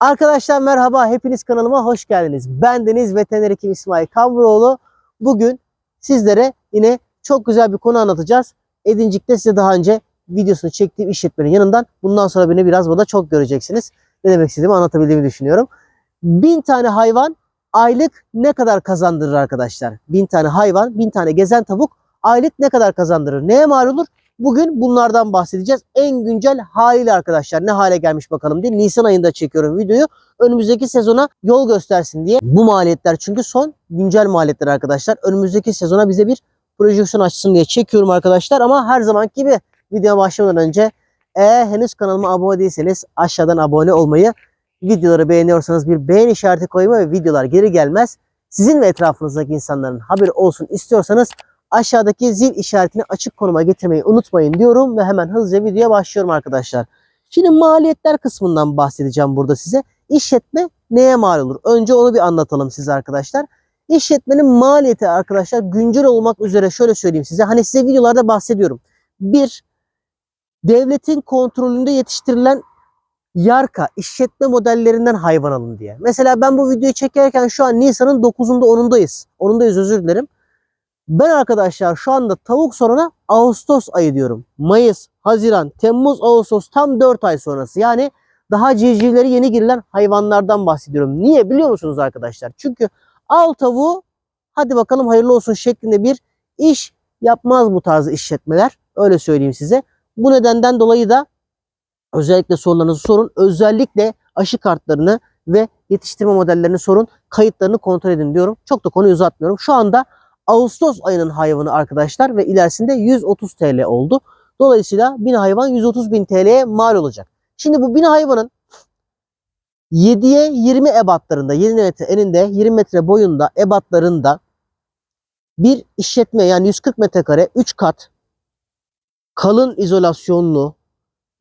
Arkadaşlar merhaba, hepiniz kanalıma hoş geldiniz. Ben Deniz Veteriner Hekim İsmail Kavroğlu. Bugün sizlere yine çok güzel bir konu anlatacağız. Edincik'te size daha önce videosunu çektiğim işletmenin yanından bundan sonra beni biraz burada çok göreceksiniz. Ne demek istediğimi anlatabildiğimi düşünüyorum. Bin tane hayvan aylık ne kadar kazandırır arkadaşlar? Bin tane hayvan, bin tane gezen tavuk aylık ne kadar kazandırır? Neye mal olur? Bugün bunlardan bahsedeceğiz. En güncel haliyle arkadaşlar ne hale gelmiş bakalım diye. Nisan ayında çekiyorum videoyu. Önümüzdeki sezona yol göstersin diye. Bu maliyetler çünkü son güncel maliyetler arkadaşlar. Önümüzdeki sezona bize bir projeksiyon açsın diye çekiyorum arkadaşlar. Ama her zamanki gibi videoya başlamadan önce eğer henüz kanalıma abone değilseniz aşağıdan abone olmayı, videoları beğeniyorsanız bir beğen işareti koymayı ve videolar geri gelmez. Sizin ve etrafınızdaki insanların haberi olsun istiyorsanız aşağıdaki zil işaretini açık konuma getirmeyi unutmayın diyorum ve hemen hızlıca videoya başlıyorum arkadaşlar. Şimdi maliyetler kısmından bahsedeceğim burada size. İşletme neye mal olur? Önce onu bir anlatalım size arkadaşlar. İşletmenin maliyeti arkadaşlar güncel olmak üzere şöyle söyleyeyim size. Hani size videolarda bahsediyorum. Bir, devletin kontrolünde yetiştirilen yarka işletme modellerinden hayvan alın diye. Mesela ben bu videoyu çekerken şu an Nisan'ın 9'unda 10'undayız. 10'undayız özür dilerim. Ben arkadaşlar şu anda tavuk sorana Ağustos ayı diyorum. Mayıs, Haziran, Temmuz, Ağustos tam 4 ay sonrası. Yani daha civcivleri yeni girilen hayvanlardan bahsediyorum. Niye biliyor musunuz arkadaşlar? Çünkü al tavuğu hadi bakalım hayırlı olsun şeklinde bir iş yapmaz bu tarz işletmeler. Öyle söyleyeyim size. Bu nedenden dolayı da özellikle sorularınızı sorun. Özellikle aşı kartlarını ve yetiştirme modellerini sorun. Kayıtlarını kontrol edin diyorum. Çok da konuyu uzatmıyorum. Şu anda Ağustos ayının hayvanı arkadaşlar ve ilerisinde 130 TL oldu. Dolayısıyla 1000 hayvan 130 bin TL'ye mal olacak. Şimdi bu 1000 hayvanın 7'ye 20 ebatlarında 20 metre eninde 20 metre boyunda ebatlarında bir işletme yani 140 metrekare 3 kat kalın izolasyonlu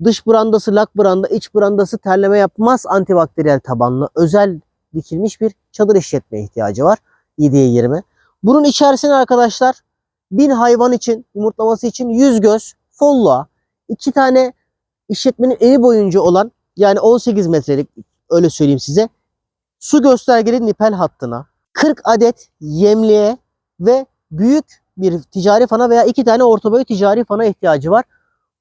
dış brandası lak branda iç brandası terleme yapmaz antibakteriyel tabanlı özel dikilmiş bir çadır işletmeye ihtiyacı var 7'ye 20. Bunun içerisine arkadaşlar bin hayvan için yumurtlaması için 100 göz folloğa iki tane işletmenin eni boyunca olan yani 18 metrelik öyle söyleyeyim size su göstergeli nipel hattına 40 adet yemliğe ve büyük bir ticari fana veya iki tane orta boy ticari fana ihtiyacı var.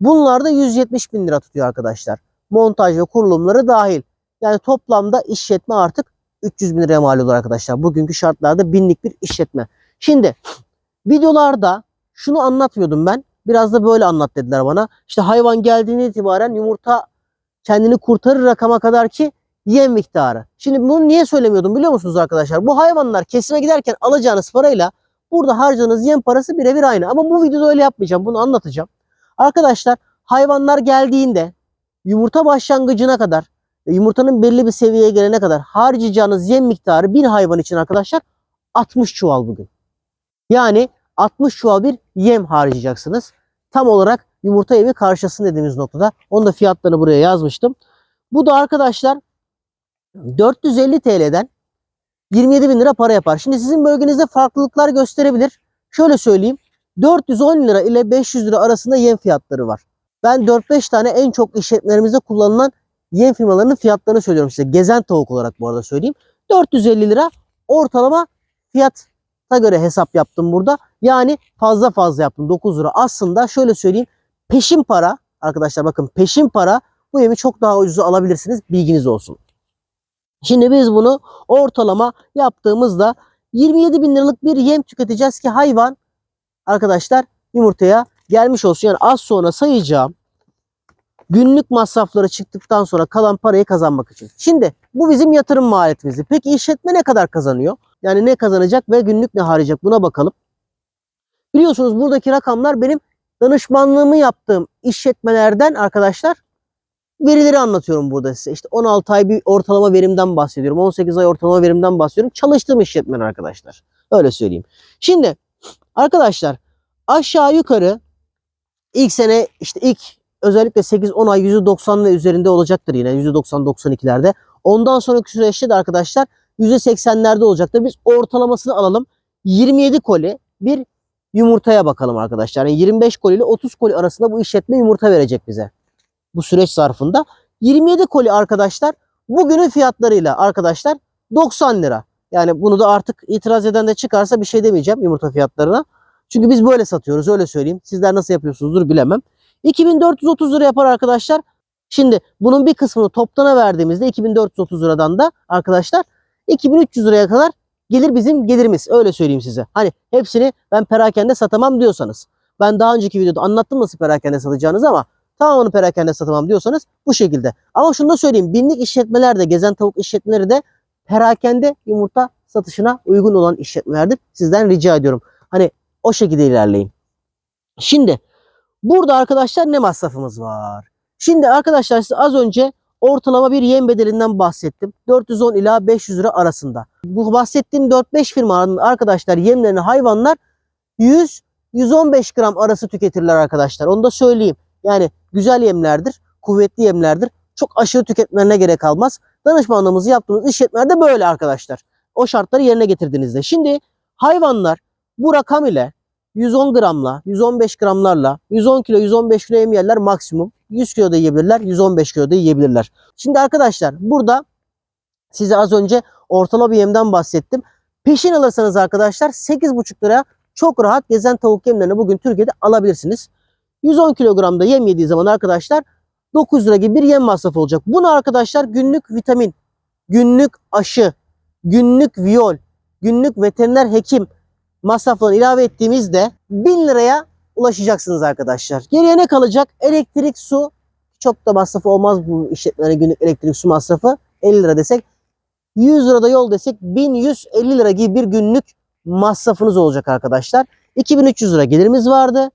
Bunlar da 170 bin lira tutuyor arkadaşlar. Montaj ve kurulumları dahil. Yani toplamda işletme artık 300 bin liraya mal olur arkadaşlar. Bugünkü şartlarda binlik bir işletme. Şimdi videolarda şunu anlatmıyordum ben. Biraz da böyle anlat dediler bana. İşte hayvan geldiğine itibaren yumurta kendini kurtarır rakama kadar ki yem miktarı. Şimdi bunu niye söylemiyordum biliyor musunuz arkadaşlar? Bu hayvanlar kesime giderken alacağınız parayla burada harcadığınız yem parası birebir aynı. Ama bu videoda öyle yapmayacağım. Bunu anlatacağım. Arkadaşlar hayvanlar geldiğinde yumurta başlangıcına kadar yumurtanın belli bir seviyeye gelene kadar harcayacağınız yem miktarı bir hayvan için arkadaşlar 60 çuval bugün. Yani 60 çuval bir yem harcayacaksınız. Tam olarak yumurta yemi karşısında dediğimiz noktada. Onun da fiyatlarını buraya yazmıştım. Bu da arkadaşlar 450 TL'den 27 bin lira para yapar. Şimdi sizin bölgenizde farklılıklar gösterebilir. Şöyle söyleyeyim. 410 lira ile 500 lira arasında yem fiyatları var. Ben 4-5 tane en çok işletmelerimizde kullanılan yem firmalarının fiyatlarını söylüyorum size. Gezen tavuk olarak bu arada söyleyeyim. 450 lira ortalama fiyata göre hesap yaptım burada. Yani fazla fazla yaptım 9 lira. Aslında şöyle söyleyeyim peşin para arkadaşlar bakın peşin para bu yemi çok daha ucuza alabilirsiniz bilginiz olsun. Şimdi biz bunu ortalama yaptığımızda 27 bin liralık bir yem tüketeceğiz ki hayvan arkadaşlar yumurtaya gelmiş olsun. Yani az sonra sayacağım günlük masrafları çıktıktan sonra kalan parayı kazanmak için. Şimdi bu bizim yatırım maliyetimiz. Peki işletme ne kadar kazanıyor? Yani ne kazanacak ve günlük ne harcayacak buna bakalım. Biliyorsunuz buradaki rakamlar benim danışmanlığımı yaptığım işletmelerden arkadaşlar verileri anlatıyorum burada size. İşte 16 ay bir ortalama verimden bahsediyorum. 18 ay ortalama verimden bahsediyorum. Çalıştığım işletmeler arkadaşlar. Öyle söyleyeyim. Şimdi arkadaşlar aşağı yukarı ilk sene işte ilk özellikle 8-10 ay %90 ve üzerinde olacaktır yine %90-92'lerde. Ondan sonraki süreçte de arkadaşlar %80'lerde olacaktır. Biz ortalamasını alalım. 27 koli bir yumurtaya bakalım arkadaşlar. Yani 25 koli ile 30 koli arasında bu işletme yumurta verecek bize. Bu süreç zarfında 27 koli arkadaşlar bugünün fiyatlarıyla arkadaşlar 90 lira. Yani bunu da artık itiraz eden de çıkarsa bir şey demeyeceğim yumurta fiyatlarına. Çünkü biz böyle satıyoruz öyle söyleyeyim. Sizler nasıl yapıyorsunuzdur bilemem. 2430 lira yapar arkadaşlar. Şimdi bunun bir kısmını toptana verdiğimizde 2430 liradan da arkadaşlar 2300 liraya kadar gelir bizim gelirimiz. Öyle söyleyeyim size. Hani hepsini ben perakende satamam diyorsanız. Ben daha önceki videoda anlattım nasıl perakende satacağınızı ama tamamını perakende satamam diyorsanız bu şekilde. Ama şunu da söyleyeyim. Binlik işletmeler de gezen tavuk işletmeleri de perakende yumurta satışına uygun olan işletmelerdir. Sizden rica ediyorum. Hani o şekilde ilerleyin. Şimdi burada arkadaşlar ne masrafımız var? Şimdi arkadaşlar size az önce ortalama bir yem bedelinden bahsettim. 410 ila 500 lira arasında. Bu bahsettiğim 4-5 firmanın arkadaşlar yemlerini hayvanlar 100-115 gram arası tüketirler arkadaşlar. Onu da söyleyeyim. Yani güzel yemlerdir, kuvvetli yemlerdir. Çok aşırı tüketmelerine gerek kalmaz. Danışmanlığımızı yaptığımız işletmelerde böyle arkadaşlar. O şartları yerine getirdiğinizde. Şimdi hayvanlar bu rakam ile 110 gramla, 115 gramlarla, 110 kilo, 115 kilo yem yerler maksimum. 100 kilo da yiyebilirler, 115 kilo da yiyebilirler. Şimdi arkadaşlar burada size az önce ortalama bir yemden bahsettim. Peşin alırsanız arkadaşlar 8,5 liraya çok rahat gezen tavuk yemlerini bugün Türkiye'de alabilirsiniz. 110 kilogramda yem yediği zaman arkadaşlar 9 lira gibi bir yem masrafı olacak. Bunu arkadaşlar günlük vitamin, günlük aşı, günlük viyol, günlük veteriner hekim masraflarını ilave ettiğimizde 1000 liraya ulaşacaksınız arkadaşlar. Geriye ne kalacak? Elektrik, su. Çok da masrafı olmaz bu işletmelerin günlük elektrik, su masrafı. 50 lira desek. 100 lirada yol desek 1150 lira gibi bir günlük masrafınız olacak arkadaşlar. 2300 lira gelirimiz vardı.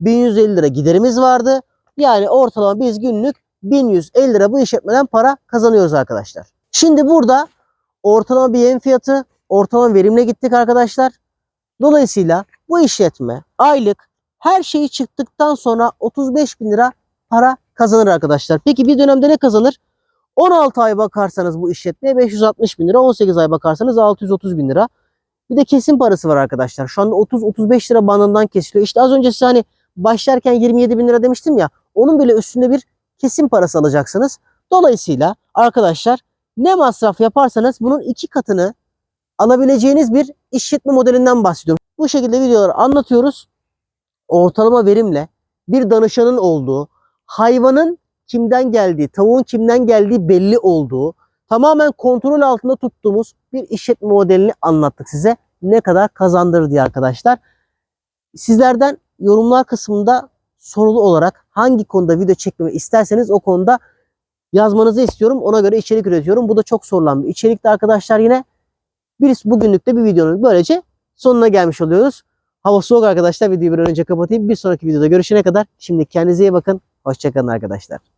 1150 lira giderimiz vardı. Yani ortalama biz günlük 1150 lira bu işletmeden para kazanıyoruz arkadaşlar. Şimdi burada ortalama bir yem fiyatı, ortalama verimle gittik arkadaşlar. Dolayısıyla bu işletme aylık her şeyi çıktıktan sonra 35 bin lira para kazanır arkadaşlar. Peki bir dönemde ne kazanır? 16 ay bakarsanız bu işletmeye 560 bin lira, 18 ay bakarsanız 630 bin lira. Bir de kesim parası var arkadaşlar. Şu anda 30-35 lira bandından kesiliyor. İşte az önce size hani başlarken 27 bin lira demiştim ya. Onun bile üstünde bir kesim parası alacaksınız. Dolayısıyla arkadaşlar ne masraf yaparsanız bunun iki katını alabileceğiniz bir işletme modelinden bahsediyorum. Bu şekilde videoları anlatıyoruz. Ortalama verimle bir danışanın olduğu, hayvanın kimden geldiği, tavuğun kimden geldiği belli olduğu, tamamen kontrol altında tuttuğumuz bir işletme modelini anlattık size. Ne kadar kazandırır diye arkadaşlar. Sizlerden yorumlar kısmında sorulu olarak hangi konuda video çekmemi isterseniz o konuda yazmanızı istiyorum. Ona göre içerik üretiyorum. Bu da çok sorulan bir içerikti arkadaşlar yine. Bir bugünlük de bir videonun böylece sonuna gelmiş oluyoruz. Hava soğuk arkadaşlar. Videoyu bir önce kapatayım. Bir sonraki videoda görüşene kadar şimdi kendinize iyi bakın. Hoşçakalın arkadaşlar.